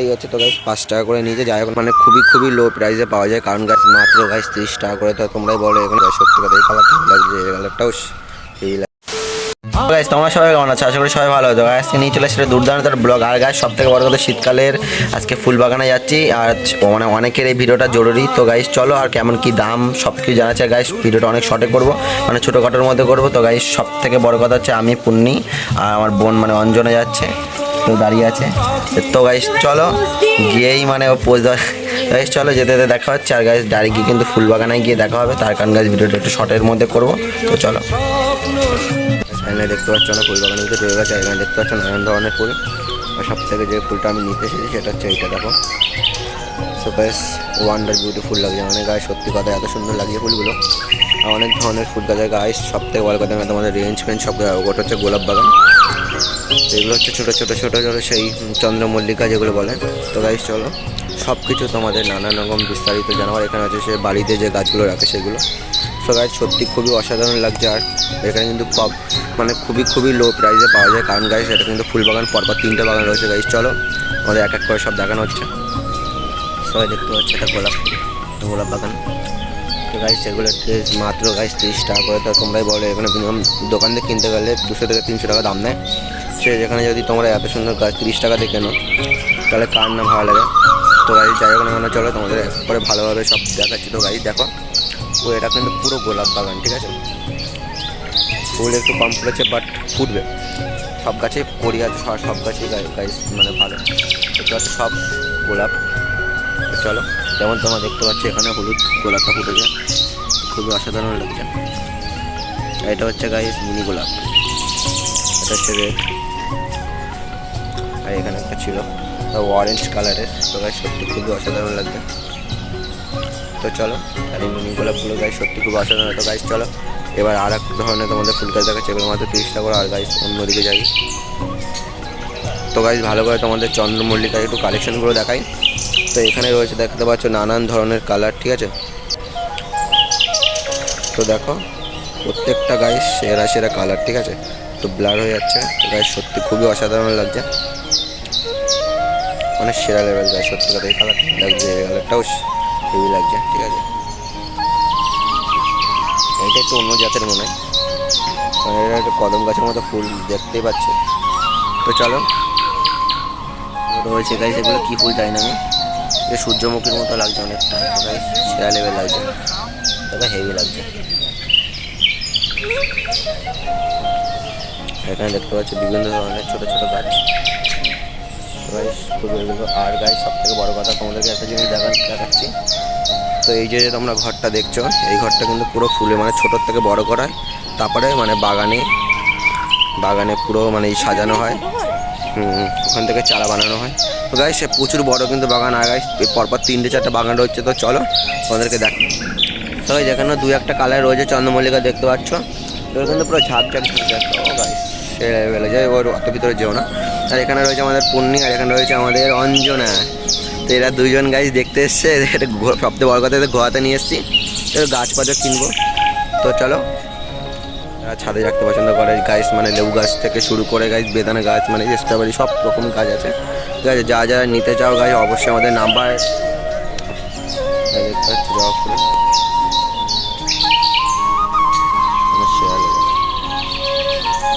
এই হচ্ছে তো গাইস পাঁচ টাকা করে নিয়েছে, যাই হোক মানে খুবই খুবই লো প্রাইসে পাওয়া যায়। কারণ গাছ মাত্র গাছ তিরিশ টাকা করে তো তোমরাই বলো, এখানে গাছ সত্যি কথা এই কালারটা লাগছে? এই কালারটাও তোমরা সবাই কেমন আছো? আশা করি সবাই ভালো হতো গাছ নিয়ে চলে এসেছে দুর্দান্ত ব্লগ আর গাছ সব থেকে বড় কথা, শীতকালের আজকে ফুল বাগানে যাচ্ছি। আর মানে অনেকের এই ভিডিওটা জরুরি। তো গাইস চলো আর কেমন, কি দাম সব কিছু জানাচ্ছে গাইস ভিডিওটা অনেক শর্টে করব। মানে ছোটোখাটোর মধ্যে করব। তো গাইস সব থেকে বড় কথা হচ্ছে, আমি পুণ্যি আর আমার বোন মানে অঞ্জনে যাচ্ছে। তো দাঁড়িয়ে আছে। তো গাইস চলো গিয়েই মানে ও পোজ গাইস চলো যেতে যেতে দেখা হচ্ছে। আর গাইস ডাইরেক্ট গিয়ে কিন্তু ফুল বাগানে গিয়ে দেখা হবে। তার কারণ গাছ ভিডিওটা একটু শর্টের মধ্যে করব। তো চলো। দেখতে পাচ্ছ না ফুল বাগানের ভিতরে রয়ে গেছে। এখানে দেখতে পাচ্ছ নানান ধরনের ফুল। আর সব থেকে যে ফুলটা আমি নিতে এসেছি, সেটা হচ্ছে এইটা, দেখো। সো গাইস ওয়ান্ডার বিউটিফুল লাগছে। মানে গায়ে সত্যি কথা, এত সুন্দর লাগছে ফুলগুলো। অনেক ধরনের ফুল গাছের গাছ সব থেকে বড় কথা তোমাদের রেঞ্জ ফেঞ্জ সব ওটা হচ্ছে গোলাপ বাগান। এগুলো হচ্ছে ছোটো ছোটো ছোটো ছোটো সেই চন্দ্রমল্লিকা যেগুলো বলে। তো গাইস চলো। সব কিছু তোমাদের নানান রকম বিস্তারিত জানাবার এখানে আছে সে বাড়িতে যে গাছগুলো রাখে সেগুলো। তো গাছ সত্যি খুবই অসাধারণ লাগছে। আর এখানে কিন্তু সব মানে খুবই খুবই লো প্রাইসে পাওয়া যায়। কারণ গাছ এটা কিন্তু ফুল বাগান, পরপর তিনটে বাগান রয়েছে গাইস চলো আমাদের এক এক করে সব দেখানো হচ্ছে। সবাই দেখতে পাচ্ছে এটা গোলাপ গোলাপ বাগান। তো গাইস এগুলো মাত্র গাইস তিরিশ টাকা করে। তো তোমরাই বলো, এখানে মিনিমাম দোকান থেকে কিনতে গেলে দুশো থেকে তিনশো টাকা দাম নেয়। সে যেখানে যদি তোমরা এত সুন্দর গাছ তিরিশ টাকা দিয়ে কেনো, তাহলে কার না ভালো লাগে? তো গাড়ি যাই হোক না চলো তোমাদের পরে ভালোভাবে সব দেখাচ্ছি। তো গাড়ি দেখো, ও এটা কিন্তু পুরো গোলাপ বাগান, ঠিক আছে? ফুল একটু কম ফুটেছে বাট ফুটবে। সব গাছে করি আছে, সব গাছেই গাছ মানে ভালো। সব গোলাপ। চলো, যেমন তোমরা দেখতে পাচ্ছ এখানে হলুদ গোলাপটা ফুটেছে। খুবই অসাধারণ লাগছে। আর এটা হচ্ছে গাইস মিনি গোলাপ। এটা হচ্ছে রেড আর এখানে একটা ছিল অরেঞ্জ কালারের তো গাছ সত্যি খুবই অসাধারণ লাগছে। তো চলো, আর এই মিনি গোলাপগুলো গাছ সত্যি খুব অসাধারণ। তো গাছ চলো, এবার আর এক ধরনের তোমাদের ফুল গাছ দেখাচ্ছে। এগুলো মাত্র তিরিশ টাকা করে আর গাছ অন্যদিকে যাই। তো গাছ ভালো করে তোমাদের চন্দ্রমল্লিকার একটু কালেকশনগুলো দেখাই। তো এখানে রয়েছে, দেখতে পাচ্ছ, নানান ধরনের কালার ঠিক আছে? তো দেখো, প্রত্যেকটা গায়ে সেরা সেরা কালার ঠিক আছে? তো ব্লার হয়ে যাচ্ছে। গায়ে সত্যি খুবই অসাধারণ লাগছে। মানে সেরা লেভেল গায়ে সত্যি কথা, এই কালারটা লাগছে, এই কালারটাও হেভি লাগছে, ঠিক আছে? এটা একটু অন্য জাতের মনে হয়। মানে এটা একটা কদম গাছের মতো ফুল দেখতেই পাচ্ছি। তো চলো রয়েছে গাইস এগুলো কী ফুল জানি না আমি। এটা সূর্যমুখীর মতো লাগছে অনেকটা। সেরা লেভেল লাগছে। তবে হেভি লাগছে। এখানে দেখতে পাচ্ছি বিভিন্ন ধরনের ছোট ছোট গাছ। আর গাছ সব থেকে বড় কথা তোমাদেরকে একটা জিনিস দেখা দেখাচ্ছি। তো এই যে তোমরা ঘরটা দেখছ, এই ঘরটা কিন্তু পুরো ফুলে মানে ছোটোর থেকে বড় করা। হয় তারপরে মানে বাগানে বাগানে পুরো মানে সাজানো হয়। ওখান থেকে চারা বানানো হয়। গাই সে প্রচুর বড় কিন্তু বাগান। গাইস পরপর তিনটে চারটে বাগান রয়েছে। তো চলো, তোমাদেরকে দেখ তো যেখানে দু একটা কালার রয়েছে, চন্দ্রমল্লিকা দেখতে পাচ্ছ। এগুলো কিন্তু পুরো ঝাঁক ঝাঁক ও গাইস সে লেভেলে যায় ওর অত ভিতরে যেও না। আর এখানে রয়েছে আমাদের পূর্ণি, আর এখানে রয়েছে আমাদের অঞ্জনা। তো এরা দুজন গাছ দেখতে এসছে। এটা সবথেকে বড় কথা গোয়াতে নিয়ে এসেছি। তো গাছপাতা কিনবো। তো চলো ছাদে রাখতে পছন্দ করে। গাছ মানে লেবু গাছ থেকে শুরু করে গাছ বেদানা গাছ মানে স্ট্রবেরি, সব রকম গাছ আছে। ঠিক আছে, যা যা নিতে চাও গাছ অবশ্যই আমাদের নাম্বার।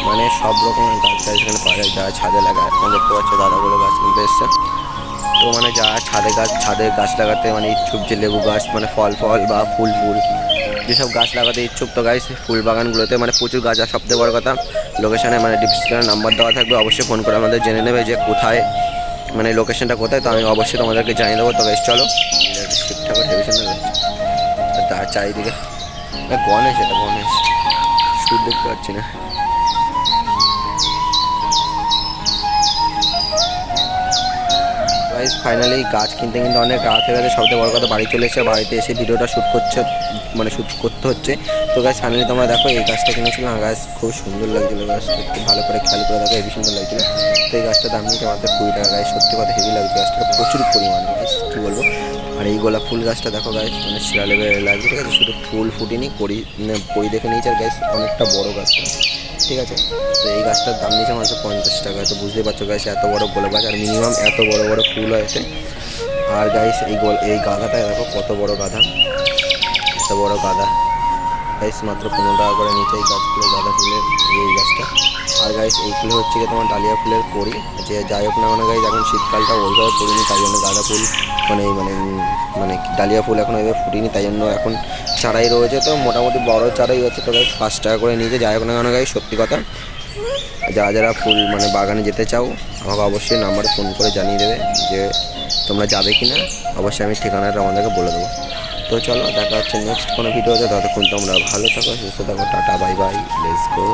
মানে সব রকমের গাছ গাছ এখানে পাওয়া যায়, যা ছাদে লাগায় এখন দেখতে পাচ্ছ দাদাগুলো গাছ কিনতে এসছে। তো মানে যা ছাদে গাছ ছাদে গাছ লাগাতে মানে ইচ্ছুক যে লেবু গাছ মানে ফল ফল বা ফুল ফুল। যেসব গাছ লাগাতে ইচ্ছুক, তো গাছ ফুল বাগানগুলোতে মানে প্রচুর গাছ আর সবথেকে বড় কথা। লোকেশনে মানে ডিসক্রিপশনে নাম্বার দেওয়া থাকবে, অবশ্যই ফোন করে আমাদের জেনে নেবে যে কোথায় মানে লোকেশনটা কোথায়, তো আমি অবশ্যই তোমাদেরকে জানিয়ে দেবো। তো গাছ চলো। ঠিকঠাক। আর তার চারিদিকে। গণেশ, এটা গণেশ। সুর দেখতে পাচ্ছি না। ফাইনালি গাছ কিনতে কিনতে অনেক রাত হয়ে গেছে। সবথেকে বড় কথা, বাড়ি চলে এসে বাড়িতে এসে ভিডিওটা শ্যুট করছে। মানে শ্যুট করতে হচ্ছে। তো গাছ ফাইনালি তোমরা দেখো, এই গাছটা কিনেছিলাম। গাছ খুব সুন্দর লাগছিল গাছটা একটু ভালো করে খেয়াল করে দেখো হেভি সুন্দর লাগছিল। তো এই গাছটার দাম নিয়েছে মাত্র কুড়ি টাকা। গাছ সত্যি কথা হেভি লাগছে। গাছটা প্রচুর পরিমাণে গাছ কী বলব? আর এই গোলাপ ফুল গাছটা দেখো গাছ মানে শিরা লেভেল লাগছে, ঠিক আছে? শুধু ফুল ফুটিনি কড়ি মানে কড়ি দেখে নিয়েছে। আর গাছ অনেকটা বড় গাছটা ঠিক আছে? তো এই গাছটার দাম নিয়েছে মাত্র পঞ্চাশ টাকা। তো বুঝতেই পারছ গাছ এত বড় গোলাপ গাছ, আর মিনিমাম এত বড় বড় ফুল হয়েছে। আর গাইস এই গোল, এই গাধাটা দেখো, কত বড় গাধা বড় গাধা। গাইস মাত্র পনেরো টাকা করে নিচে এই গাছগুলো গাঁদা ফুলের এই গাছটা। আর গাইস এইগুলো হচ্ছে কি তোমার ডালিয়া ফুলের করি যে যাই হোক না মানে গাইস এখন শীতকালটা ওইভাবে পড়িনি, তাই জন্য গাঁদা ফুল মানে মানে মানে ডালিয়া ফুল এখন ওইভাবে ফুটিনি, তাই জন্য এখন চারাই রয়েছে। তো মোটামুটি বড় চারাই হচ্ছে তো গাইস পাঁচ টাকা করে নিচে যাই হোক না কেন গাইস সত্যি কথা যারা যারা ফুল মানে বাগানে যেতে চাও, আমাকে অবশ্যই নাম্বারে ফোন করে জানিয়ে দেবে যে তোমরা যাবে কি না অবশ্যই আমি ঠিকানাটা আমাদেরকে বলে দেবো। তো চলো, দেখা হচ্ছে নেক্সট কোনো ভিডিওতে ততক্ষণ তোমরা ভালো থাকো, সুস্থ থাকো, tata bye bye let's go